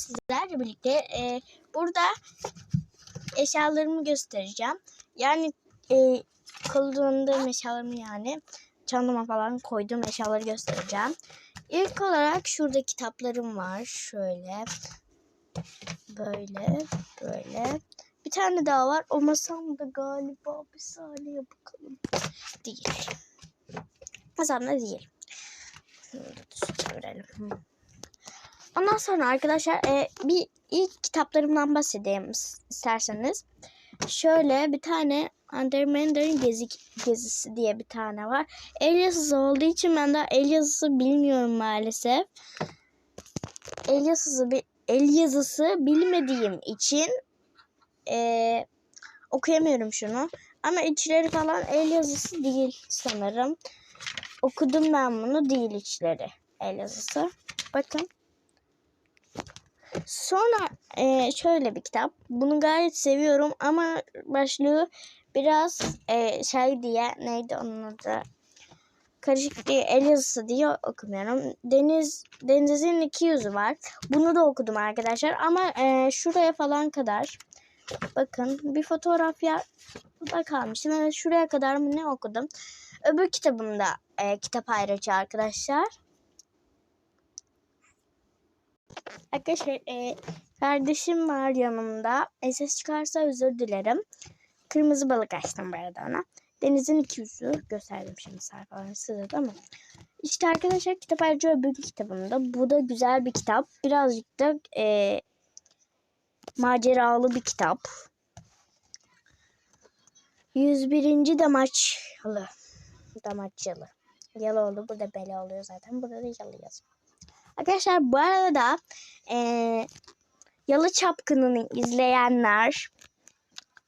sizlerle birlikte e, burada eşyalarımı göstereceğim. Yani e, kullandığım eşyalarımı yani çantama falan koyduğum eşyaları göstereceğim. İlk olarak şurada kitaplarım var. Şöyle. Böyle. Böyle. Bir tane daha var. O masamda galiba bir saniye bakalım. Değil. Masamda değil. Şunu da çevirelim. Ondan sonra arkadaşlar e, bir ilk kitaplarımdan bahsedeyim isterseniz. Şöyle bir tane Undermander'ın gezi, gezisi diye bir tane var. El yazısı olduğu için ben daha el yazısı bilmiyorum maalesef. El yazısı el yazısı bilmediğim için e, okuyamıyorum şunu. Ama içleri falan el yazısı değil sanırım. Okudum ben bunu değil içleri el yazısı. Bakın. Sonra e, şöyle bir kitap. Bunu gayet seviyorum ama başlığı biraz e, şey diye neydi onun adı? Karışık diye el yazısı diye okumuyorum. Deniz Deniz'in iki yüzü var. Bunu da okudum arkadaşlar ama e, şuraya falan kadar bakın bir fotoğraf ya da kalmıştım. Evet şuraya kadar mı ne okudum. Öbür kitabımda e, kitap ayrıcı arkadaşlar. Arkadaşlar e, kardeşim var yanımda. E, ses çıkarsa özür dilerim. Kırmızı balık açtım bu arada ona. Denizin iki yüzü gösterdim şimdi sayfalarını size ama. İşte arkadaşlar kitap ayrıca öbür kitabımda. Bu da güzel bir kitap. Birazcık da e, maceralı bir kitap. 101. Damaçyalı. Damaçyalı. Yalı oldu. Burada bela oluyor zaten. Burada da yalı yazıyor. Arkadaşlar bu arada e, Yalı Çapkını'nı izleyenler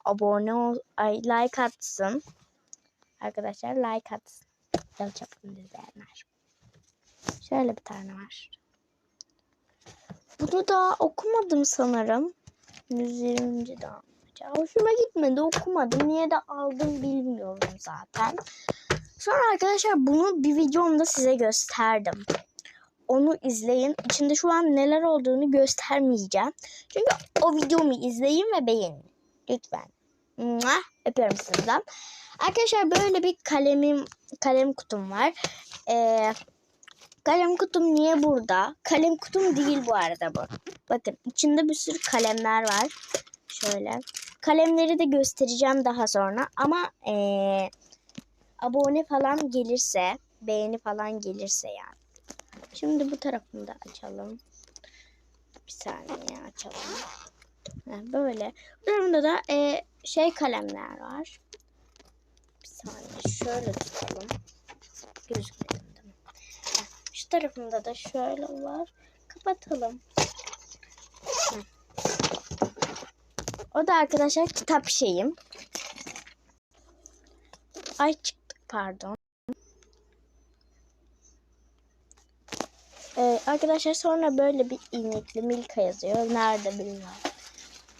abone ol, ay, like atsın. Arkadaşlar like atsın. Yalı Çapkını'nı izleyenler. Şöyle bir tane var. Bunu da okumadım sanırım. 120. daha. Hoşuma gitmedi okumadım. Niye de aldım bilmiyorum zaten. Sonra arkadaşlar bunu bir videomda size gösterdim onu izleyin. İçinde şu an neler olduğunu göstermeyeceğim. Çünkü o videomu izleyin ve beğenin. Lütfen. Mwah, öpüyorum sizden. Arkadaşlar böyle bir kalemim kalem kutum var. Ee, kalem kutum niye burada? Kalem kutum değil bu arada bu. Bakın içinde bir sürü kalemler var. Şöyle. Kalemleri de göstereceğim daha sonra. Ama ee, abone falan gelirse, beğeni falan gelirse yani. Şimdi bu tarafını da açalım. Bir saniye açalım. Yani böyle. Bu tarafında da e, şey kalemler var. Bir saniye şöyle tutalım. Gözükmedim değil mi? Şu tarafında da şöyle var. Kapatalım. O da arkadaşlar kitap şeyim. Ay çıktık pardon. Ee, arkadaşlar sonra böyle bir inekli Milka yazıyor. Nerede bilmiyorum.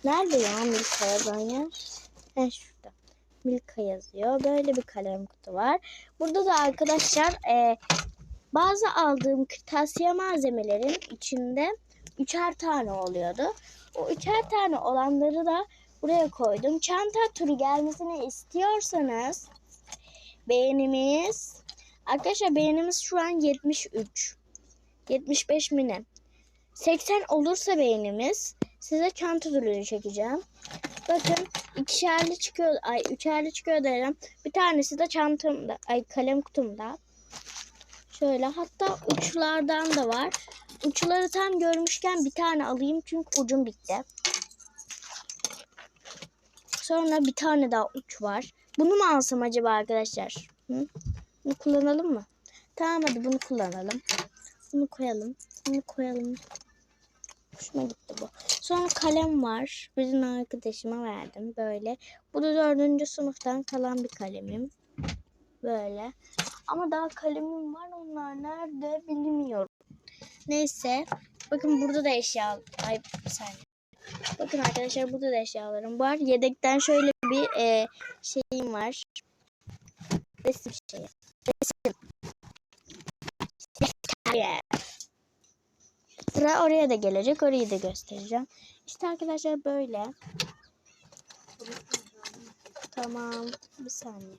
Nerede ya Milka yazan yer? He şurada. Milka yazıyor. Böyle bir kalem kutu var. Burada da arkadaşlar e, bazı aldığım kırtasiye malzemelerin içinde üçer tane oluyordu. O üçer tane olanları da buraya koydum. Çanta turu gelmesini istiyorsanız beğenimiz arkadaşlar beğenimiz şu an 73. 75 mini. 80 olursa beğenimiz size çanta ürünü çekeceğim. Bakın ikişerli çıkıyor. Ay üçerli çıkıyor derim. Bir tanesi de çantamda. Ay kalem kutumda. Şöyle hatta uçlardan da var. Uçları tam görmüşken bir tane alayım çünkü ucum bitti. Sonra bir tane daha uç var. Bunu mu alsam acaba arkadaşlar? Hı? Bunu kullanalım mı? Tamam hadi bunu kullanalım. Bunu koyalım. Bunu koyalım. Hoşuma gitti bu. Sonra kalem var. Bizim arkadaşıma verdim. Böyle. Bu da dördüncü sınıftan kalan bir kalemim. Böyle. Ama daha kalemim var. Onlar nerede bilmiyorum. Neyse. Bakın burada da eşya. Ay bir saniye. Bakın arkadaşlar burada da eşyalarım var. Yedekten şöyle bir e, şeyim var. Resim şeyi. Sıra oraya da gelecek. Orayı da göstereceğim. İşte arkadaşlar böyle. Tamam. Bir saniye.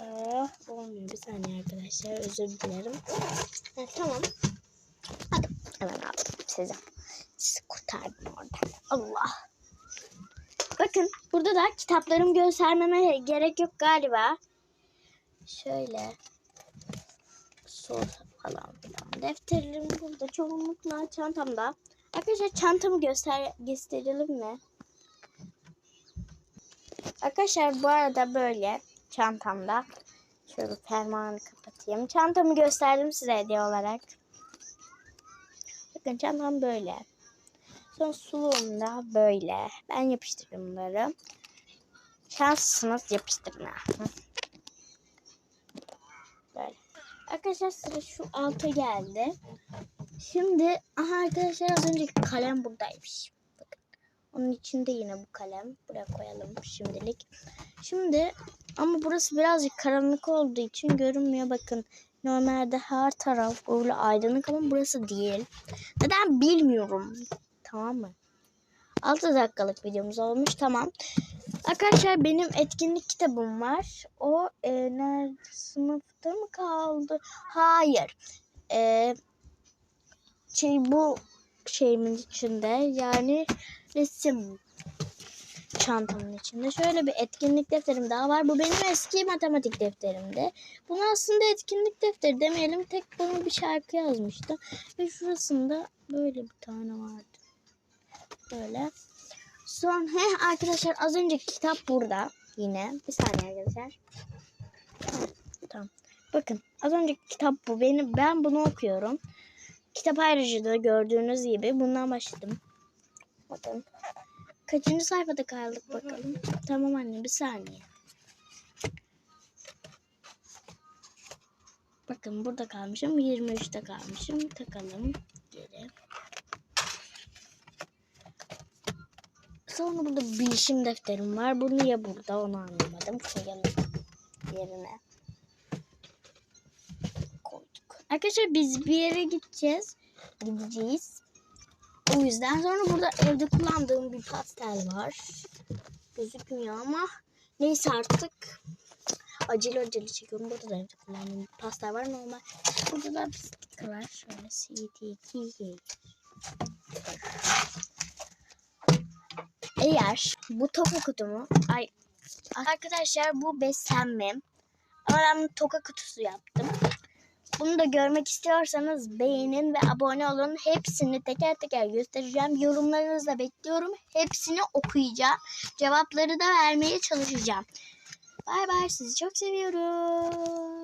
Aa, olmuyor. Bir saniye arkadaşlar. Özür dilerim. Ha, tamam. Hadi. Hemen aldım size. Sizi kurtardım oradan. Allah. Bakın burada da kitaplarımı göstermeme gerek yok galiba. Şöyle. Sol falan filan. Defterlerim burada çoğunlukla çantamda. Arkadaşlar çantamı göster gösterelim mi? Arkadaşlar bu arada böyle çantamda. Şöyle fermuarını kapatayım. Çantamı gösterdim size hediye olarak. Bakın çantam böyle. Son suluğum da böyle. Ben yapıştırdım bunları. Şanslısınız yapıştırın. ha. Hı. Böyle. Arkadaşlar sıra şu alta geldi. Şimdi aha arkadaşlar az önceki kalem buradaymış. Bakın. Onun içinde yine bu kalem. Buraya koyalım şimdilik. Şimdi ama burası birazcık karanlık olduğu için görünmüyor. Bakın normalde her taraf böyle aydınlık ama burası değil. Neden bilmiyorum. Tamam mı? 6 dakikalık videomuz olmuş. Tamam. Arkadaşlar benim etkinlik kitabım var. O e, nerede sınıfta kaldı? Hayır. E, şey bu şeyimin içinde yani resim çantamın içinde. Şöyle bir etkinlik defterim daha var. Bu benim eski matematik defterimdi. Bunu aslında etkinlik defteri demeyelim. Tek bunu bir şarkı yazmıştım. Ve şurasında böyle bir tane vardı. Böyle. Son he arkadaşlar az önceki kitap burada. Yine. Bir saniye arkadaşlar. Tamam. Bakın az önceki kitap bu. Benim, ben bunu okuyorum. Kitap ayrıcı da gördüğünüz gibi bundan başladım. Bakın. Kaçıncı sayfada kaldık bakalım. Tamam anne bir saniye. Bakın burada kalmışım. 23'te kalmışım. Takalım geri. Sonra burada bilişim defterim var. Bu niye burada onu anlamadım. Koyalım yerine. Arkadaşlar biz bir yere gideceğiz. Gideceğiz. O yüzden sonra burada evde kullandığım bir pastel var. Gözükmüyor ama neyse artık acele acele çekiyorum. Burada da evde kullandığım bir pastel var normal. Burada da bir sticker var. Şöyle CTT. Eğer bu toka kutumu ay arkadaşlar bu beslenmem ama ben toka kutusu yaptım. Bunu da görmek istiyorsanız beğenin ve abone olun. Hepsini teker teker göstereceğim. Yorumlarınızı da bekliyorum. Hepsini okuyacağım. Cevapları da vermeye çalışacağım. Bay bay sizi çok seviyorum.